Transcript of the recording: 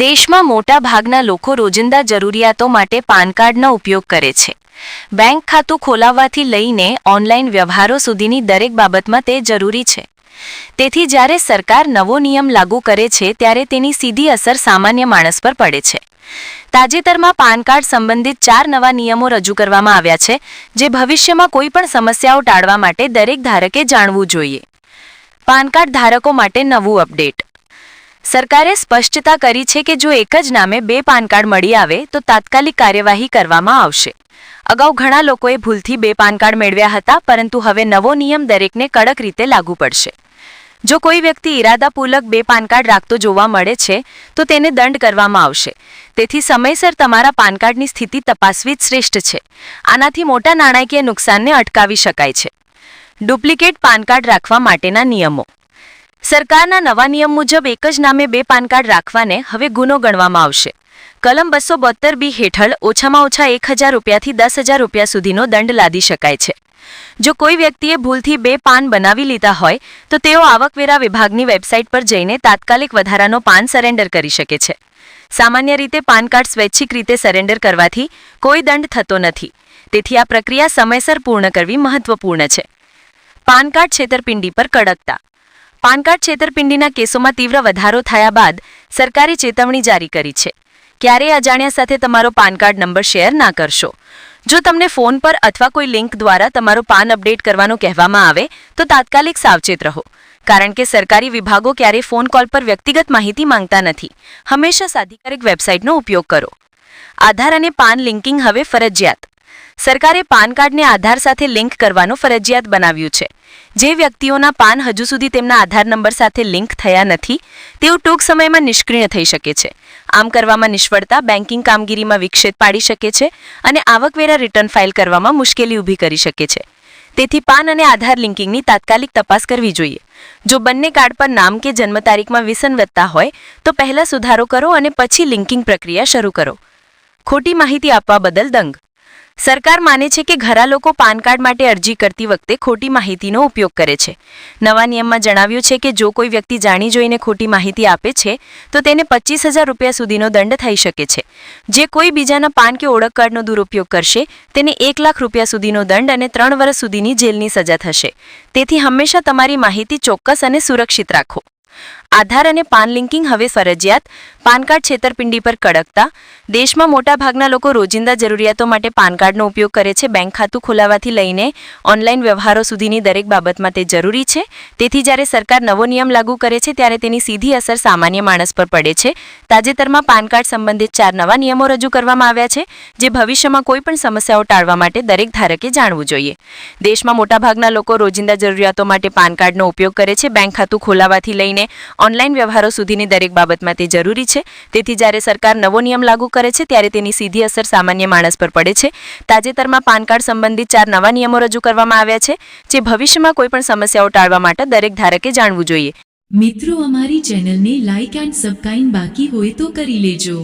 દેશમાં મોટા ભાગના લોકો રોજિંદા જરૂરિયાતો માટે પાન કાર્ડનો ઉપયોગ કરે છે. બેંક ખાતું ખોલાવવાથી લઈને ઓનલાઈન વ્યવહારો સુધીની દરેક બાબતમાં તે જરૂરી છે. તેથી જ્યારે સરકાર નવો નિયમ લાગુ કરે છે, ત્યારે તેની સીધી અસર સામાન્ય માણસ પર પડે છે. તાજેતરમાં પાન કાર્ડ સંબંધિત ચાર નવા નિયમો રજૂ કરવામાં આવ્યા છે, જે ભવિષ્યમાં કોઈ પણ સમસ્યાઓ ટાળવા માટે દરેક ધારકે જાણવું જોઈએ. પાન કાર્ડ ધારકો માટે નવું અપડેટ. સરકારે સ્પષ્ટતા કરી છે કે જો એક જ નામે બે પાન કાર્ડ મળી આવે, તો તાત્કાલિક કાર્યવાહી કરવામાં આવશે. અગાઉ ઘણા લોકોએ ભૂલથી બે પાન કાર્ડ મેળવ્યા હતા, પરંતુ હવે નવો નિયમ દરેકને કડક રીતે લાગુ પડશે. જો કોઈ વ્યક્તિ ઇરાદાપૂર્વક બે પાન કાર્ડ રાખતો જોવા મળે છે, તો તેને દંડ કરવામાં આવશે. તેથી સમયસર તમારા પાન કાર્ડની સ્થિતિ તપાસવી જ શ્રેષ્ઠ છે. આનાથી મોટા નાણાકીય નુકસાનને અટકાવી શકાય છે. ડુપ્લિકેટ પાન કાર્ડ રાખવા માટેના નિયમો. સરકારના નવા નિયમ મુજબ એક જ નામે બે પાન કાર્ડ રાખવાને હવે ગુનો ગણવામાં આવશે. કલમ બસો બોતેર બી હેઠળ ઓછામાં ઓછા એક હજાર રૂપિયાથી દસ હજાર રૂપિયા સુધીનો દંડ લાદી શકાય છે. જો કોઈ વ્યક્તિએ ભૂલથી બે પાન બનાવી લીધા હોય, તો તેઓ આવકવેરા વિભાગની વેબસાઇટ પર જઈને તાત્કાલિક વધારાનો પાન સરેન્ડર કરી શકે છે. સામાન્ય રીતે પાન કાર્ડ સ્વૈચ્છિક રીતે સરેન્ડર કરવાથી કોઈ દંડ થતો નથી. તેથી આ પ્રક્રિયા સમયસર પૂર્ણ કરવી મહત્વપૂર્ણ છે. પાન કાર્ડ છેતરપિંડી પર કડકતા પાન કાર્ડ છેતરપિંડીના કેસોમાં તીવ્ર વધારો થયા બાદ સરકારે ચેતવણી જારી કરી છે. ક્યારેય અજાણ્યા સાથે તમારો પાન કાર્ડ નંબર શેર ના કરશો. જો તમને ફોન પર અથવા કોઈ લિંક દ્વારા તમારો પાન અપડેટ કરવાનું કહેવામાં આવે, તો તાત્કાલિક સાવચેત રહો. કારણ કે સરકારી વિભાગો ક્યારેય ફોન કોલ પર વ્યક્તિગત માહિતી માંગતા નથી. હંમેશા સાધિકારિક વેબસાઇટનો ઉપયોગ કરો. આધાર અને પાન લિંકિંગ હવે ફરજિયાત. સરકારે પાન કાર્ડને આધાર સાથે લિંક કરવાનું ફરજિયાત બનાવ્યું છે. જે વ્યક્તિઓના પાન હજુ સુધી તેમના આધાર નંબર સાથે લિંક થયા નથી, તેઓ ટૂંક સમયમાં નિષ્ક્રિય થઈ શકે છે. આમ કરવામાં નિષ્ફળતા બેન્કિંગ કામગીરીમાં વિક્ષેપ પાડી શકે છે અને આવકવેરા રિટર્ન ફાઇલ કરવામાં મુશ્કેલી ઊભી કરી શકે છે. તેથી પાન અને આધાર લિંકિંગની તાત્કાલિક તપાસ કરવી જોઈએ. જો બંને કાર્ડ પર નામ કે જન્મ તારીખમાં વિસંગતતા હોય, તો પહેલા સુધારો કરો અને પછી લિંકિંગ પ્રક્રિયા શરૂ કરો. ખોટી માહિતી આપવા બદલ દંગ. સરકાર માને છે કે ઘરા લોકો પાન કાર્ડ માટે અરજી કરતી વખતે ખોટી માહિતીનો ઉપયોગ કરે છે. નવા નિયમમાં જણાવ્યું છે કે જો કોઈ વ્યક્તિ જાણી જોઈને ખોટી માહિતી આપે છે, તો તેને પચીસ હજાર રૂપિયા સુધીનો દંડ થઈ શકે છે. જે કોઈ બીજાના પાન કે ઓળખ કાર્ડનો દુરુપયોગ કરશે, તેને એક લાખ રૂપિયા સુધીનો દંડ અને ત્રણ વર્ષ સુધીની જેલની સજા થશે. તેથી હંમેશા તમારી માહિતી ચોક્કસ અને સુરક્ષિત રાખો. આધાર અને પાન લિંકિંગ હવે ફરજિયાત. પાન કાર્ડ છેતરપિંડી પર કડકતા. દેશમાં મોટાભાગના લોકો રોજિંદા જરૂરિયાતો માટે પાન કાર્ડનો ઉપયોગ કરે છે. બેંક ખાતું ખોલાવવાથી લઈને ઓનલાઈન વ્યવહારો સુધીની દરેક બાબતમાં તે જરૂરી છે. તેથી જ્યારે સરકાર નવો નિયમ લાગુ કરે છે, ત્યારે તેની સીધી અસર સામાન્ય માણસ પર પડે છે. તાજેતરમાં પાન કાર્ડ સંબંધિત ચાર નવા નિયમો રજૂ કરવામાં આવ્યા છે, જે ભવિષ્યમાં કોઈપણ સમસ્યાઓ ટાળવા માટે દરેક ધારકે જાણવું જોઈએ. દેશમાં મોટાભાગના લોકો રોજિંદા જરૂરિયાતો માટે પાન કાર્ડનો ઉપયોગ કરે છે. બેંક ખાતું ખોલાવવાથી લઈને ઓનલાઈન વ્યવહારો સુધીની દરેક બાબતમાં તે જરૂરી છે. તેથી જ્યારે સરકાર નવો નિયમ લાગુ કરે છે, ત્યારે તેની સીધી અસર સામાન્ય માણસ પર પડે છે. તાજેતરમાં પાન કાર્ડ સંબંધિત ચાર નવા નિયમો રજૂ કરવામાં આવ્યા છે, જે ભવિષ્યમાં કોઈપણ સમસ્યાઓ ટાળવા માટે દરેક ધારકે જાણવું જોઈએ. મિત્રો અમારી ચેનલને લાઇક એન્ડ સબસ્ક્રાઇબ બાકી હોય તો કરી લેજો.